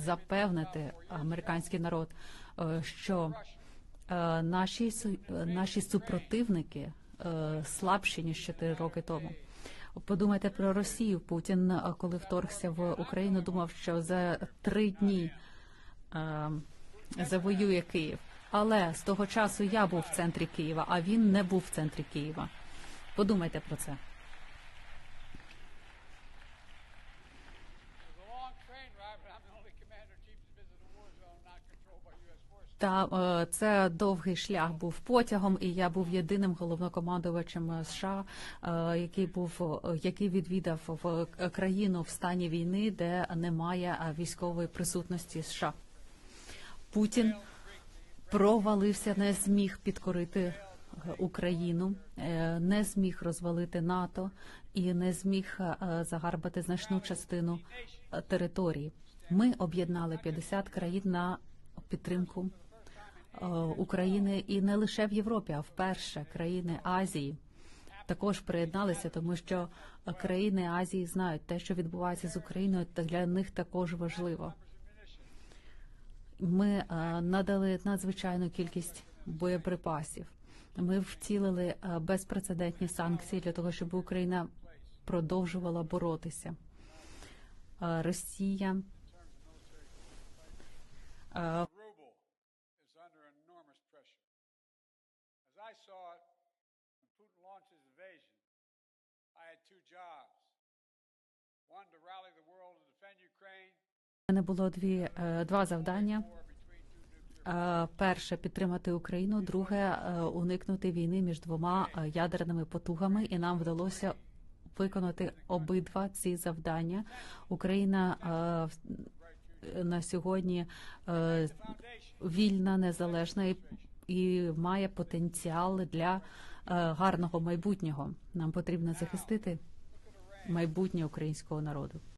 запевнити американський народ, е, що е, наші наші супротивники е, слабші ніж 4 роки тому. Подумайте про Росію. Путін, коли вторгся в Україну, думав, що за три дні завоює Київ. Але з того часу я був в центрі Києва, а він не був в центрі Києва. Подумайте про це. Та е, це довгий шлях був потягом, і я був єдиним головнокомандувачем США, е, який був е, який відвідав в країну в стані війни, де немає військової присутності США. Путін провалився, не зміг підкорити Україну, не зміг розвалити НАТО і не зміг загарбати значну частину території. Ми об'єднали 50 країн на підтримку е, України і не лише в Європі, а вперше країни Азії також приєдналися, тому що країни Азії знають те, що відбувається з Україною, та для них також важливо. Ми е, надали надзвичайну кількість боєприпасів. Ми втілили е, безпрецедентні санкції для того, щоб Україна продовжувала боротися. Росія мене було дві е, два завдання. Перше підтримати Україну, друге е, уникнути війни між двома е, ядерними потугами, і нам вдалося виконати обидва ці завдання. Україна на сьогодні е, вільна, незалежна і, має потенціал для е, гарного майбутнього. Нам потрібно захистити майбутнє українського народу.